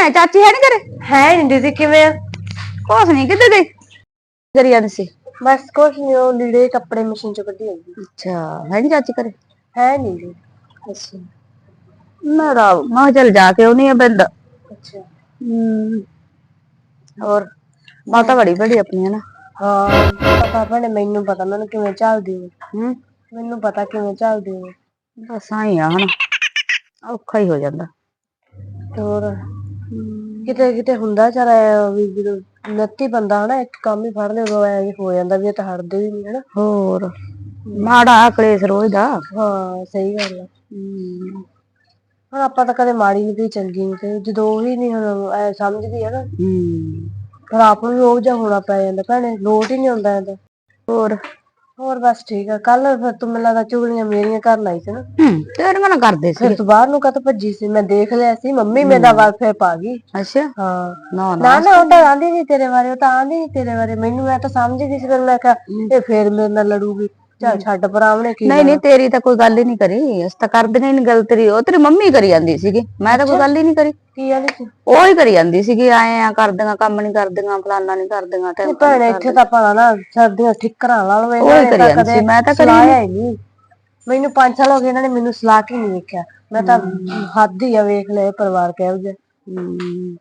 ਭੈਣੇ ਚਾਚੀ ਹੈ ਨੀ ਘਰੇ? ਹੈ ਨੀ ਦੀਦੀ ਕਿਵੇਂ ਆ? ਕੁਛ ਨਹੀਂ ਕਿੱਥੇ ਗਈ? ਕਰੀ ਜਾਂਦੀ ਸੀ। ਬਸ ਕੁਛ ਨੀ ਉਹ ਲੀੜੇ ਕੱਪੜੇ ਮਸ਼ੀਨ ਚੋਂ ਕੱਢੀ ਜਾਂਦੀ। ਅੱਛਾ ਹੈ ਨੀ ਚਾਚੀ ਘਰੇ? ਹੈ ਨੀ ਜੀ। ਅੱਛਾ। ਮੈਂ ਕਿਹਾ ਚੱਲ ਜਾ ਕੇ ਉਹਨੀ ਬੰਦ ਅੱਛਾ। ਹੋਰ ਮਾਤਾ ਬੜੀ ਬੜੀ ਆਪਣੀ ਹੈ ਨਾ। ਹਾਂ ਪਤਾ ਭੈਣੇ ਮੈਨੂੰ ਪਤਾ ਮੈਨੂੰ ਕਿਵੇਂ ਚੱਲਦੀ ਹੈ। ਮੈਨੂੰ ਪਤਾ ਕਿਵੇਂ ਚੱਲਦੀ ਹੈ। ਬਸ ਆਈ ਆ ਹਨਾ। ਔਖਾ ਹੀ ਹੋ ਜਾਂਦਾ। ਹੋਰ? ਕਿਤੇ ਕਿਤੇ ਹੁੰਦਾ ਚਾਰਾ ਵੀ ਜਦੋਂ ਨੱਤੀ ਬੰਦਾ ਹਨਾ ਇੱਕ ਕੰਮ ਹੀ ਫੜ ਲਿਆ ਉਦੋਂ ਐ ਹੋ ਜਾਂਦਾ ਵੀ ਇਹ ਤਾਂ ਹਟਦੇ ਵੀ ਨਹੀਂ ਹਨਾ। ਹੋਰ ਮਾੜਾ ਕਲੇਸ਼ ਰੋਜ਼ ਦਾ। ਹਾਂ ਸਹੀ ਗੱਲ ਆ। ਹਮ ਹੁਣ ਆਪਾਂ ਤਾਂ ਕਦੇ ਮਾੜੀ ਨੀ ਕਹੀ ਚੰਗੀ ਨੀ ਕਹੀ ਜਦੋਂ ਉਹੀ ਨੀ ਹੁਣ ਐ ਸਮਝਦੀ ਆ ਨਾ। ਹਮ ਫਿਰ ਆਪ ਨੂੰ ਵੀ ਉਹ ਜਿਹਾ ਹੋਣਾ ਪੈ ਜਾਂਦਾ ਭੈਣੇ ਲੋਟ ਹੀ ਨਹੀਂ ਆਉਂਦਾ ਇਹਦਾ। ਹੋਰ ਹੋਰ ਬਸ ਠੀਕ ਆ। ਕੱਲ ਫਿਰ ਤੂੰ ਮੈਨੂੰ ਲੱਗਦਾ ਚੁਗਲੀਆਂ ਮੇਰੀਆਂ ਕਰਨ ਆਈ ਸੀ ਨਾ। ਹਮ ਤੇਰੇ ਨਾਲ ਕਰਦੇ ਸੀ। ਫਿਰ ਤੂੰ ਬਾਹਰ ਨੂੰ ਕਦ ਭੱਜੀ ਸੀ? ਮੈਂ ਦੇਖ ਲਿਆ ਸੀ ਮੰਮੀ ਮੇਰਾ ਵੱਲ ਫਿਰ ਪਾ ਗਈ। ਅੱਛਾ। ਹਾਂ। ਨਾ ਨਾ ਨਾ ਉਹ ਤਾਂ ਆਂਦੀ ਸੀ ਤੇਰੇ ਬਾਰੇ ਉਹ ਤਾਂ ਆਂਦੀ ਸੀ ਤੇਰੇ ਬਾਰੇ। ਮੈਨੂੰ ਮੈਂ ਤਾਂ ਸਮਝਦੀ ਸੀ ਫਿਰ ਮੈਂ ਕਿਹਾ ਇਹ ਫੇਰ ਮੇਰੇ ਨਾਲ ਲੜੂਗੀ। ਚੱਲ ਛੱਡ ਪਰਾਵਣੇ ਕੀ ਨਹੀਂ ਨਹੀਂ ਤੇਰੀ ਤਾਂ ਕੋਈ ਗੱਲ ਹੀ ਨਹੀਂ ਕਰੀ। ਅਸੀਂ ਤਾਂ ਕਰਦੇ ਨਹੀਂ ਗੱਲ ਤੇਰੀ। ਉਹ ਤੇਰੀ ਮੰਮੀ ਕਰੀ ਜਾਂਦੀ ਸੀਗੀ। ਮੈਂ ਤਾਂ ਕੋਈ ਗੱਲ ਹੀ ਨਹੀਂ ਕਰੀ। ਕੀ ਆਂਦੀ ਸੀ? ਉਹ ਹੀ ਕਰੀ ਜਾਂਦੀ ਸੀਗੀ। ਆਏ ਆ ਕਰਦੀਆਂ ਕੰਮ ਨਹੀਂ ਕਰਦੀਆਂ ਫਲਾਨਾ ਨਹੀਂ ਕਰਦੀਆਂ ਟਾਈਮ ਭੈਣੇ ਇੱਥੇ ਤਾਂ ਭਲਾ ਨਾ ਸਰਦੀਆਂ ਠਿੱਕਰਾਂ ਲਾ ਲਵੇ ਉਹ ਹੀ ਕਰੀ ਜਾਂਦੀ ਸੀ। ਮੈਂ ਤਾਂ ਕਰੀ ਸਲਾਇਆ ਹੀ ਨਹੀਂ ਮੈਨੂੰ 5 ਸਾਲ ਹੋ ਗਏ ਇਹਨਾਂ ਨੇ ਮੈਨੂੰ ਸਲਾਹ ਕੇ ਨਹੀਂ ਵੇਖਿਆ? ਮੈਂ ਤਾਂ ਹੱਦ ਹੀ ਆ ਵੇਖ ਇਹ ਪਰਿਵਾਰ ਕਿਹੋ ਹਮ,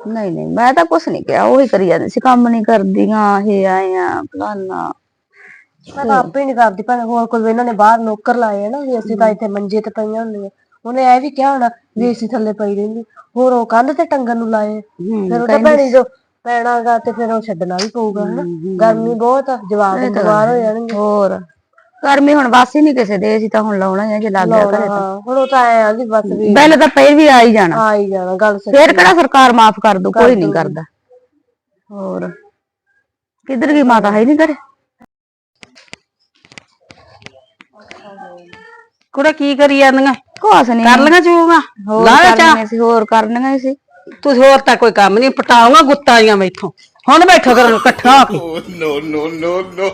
ਨਹੀਂ ਨਹੀਂ ਮੈਂ ਤਾਂ ਕੁਛ ਨਹੀਂ ਕਿਹਾ। ਉਹ ਹੀ ਕਰੀ ਜਾਂਦੀ ਸੀ। ਕੰਮ ਨਹੀਂ ਕਰਦੀਆਂ ਇਹ ਆਏ ਆ ਫਲਾਨਾ। ਮੈਂ ਤਾਂ ਆਪੇ ਨਹੀਂ ਕਰਦੀ ਭੈਣੇ ਹੋਰ ਕੋਈ ਇਹਨਾਂ ਨੇ ਬਾਹਰ ਨੌਕਰ ਲਾਏ ਆ ਨਾ ਵੀ ਅਸੀਂ ਤਾਂ ਇੱਥੇ ਮੰਜੇ ਤੇ ਪਈਆਂ ਹੁੰਦੀਆਂ। ਉਹਨੇ ਇਹ ਵੀ ਕਿਹਾ ਹੋਣਾ ਵੀ ਅਸੀਂ ਥੱਲੇ ਪਈ ਰਹਿੰਦੀ। ਹੋਰ ਉਹ ਕੰਧ ਤੇ ਟੰਗਣ ਨੂੰ ਲਾਏ ਫਿਰ ਉਹ ਭੈਣੀ ਜੋ ਪੈਣਾਗਾ ਤੇ ਫਿਰ ਉਹ ਛੱਡਣਾ ਵੀ ਪਊਗਾ ਹਨਾ? ਗਰਮੀ ਬਹੁਤ ਆ ਜਵਾਕ ਬਿਮਾਰ ਹੋ ਜਾਣਗੇ। ਹੋਰ ਗਰਮੀ ਹੁਣ ਵਾਸ ਹੀ ਨਹੀਂ ਕਿਸੇ ਦੇ ਅਸੀਂ ਤਾਂ ਹੁਣ ਲਾਉਣਾ ਹੀ ਜੇ ਲੱਗ ਗਿਆ ਘਰੇ ਤਾਂ। ਹੁਣ ਉਹ ਤਾਂ ਐ ਆ ਵੀ ਬਸ ਵੀ ਬਿੱਲ ਤਾਂ ਫੇਰ ਵੀ ਆ ਹੀ ਜਾਣਾ। ਆ ਹੀ ਜਾਣਾ ਗੱਲ ਸੱਚ ਫੇਰ ਕਿਹੜਾ ਸਰਕਾਰ ਮਾਫ ਕਰ ਦੂ ਕੋਈ ਨਹੀਂ ਕਰਦਾ। ਹੋਰ। ਕਿੱਧਰ ਗਈ ਮਾਤਾ ਹੈ ਨਹੀਂ ਘਰੇ? ਕੁੜੇ ਕੀ ਕਰੀ ਜਾਂਦੀਆਂ ਕੁਛ ਨਹੀਂ ਕਰ ਲੀਆਂ ਚੂਗਾ ਹੋਰ ਲਾ ਚਾ ਕਰਨੀਆਂ ਸੀ ਹੋਰ ਕਰਨੀਆਂ ਸੀ ਤੂੰ ਹੋਰ ਤਾਂ ਕੋਈ ਕੰਮ ਨਹੀਂ ਪਟਾਉਂਗਾ ਗੁੱਤਾਂ ਮੈਥੋਂ ਹੁਣ ਬੈਠੋ ਕਰਨ ਇਕੱਠਾ ਹੋ ਕੇ Oh no no no no!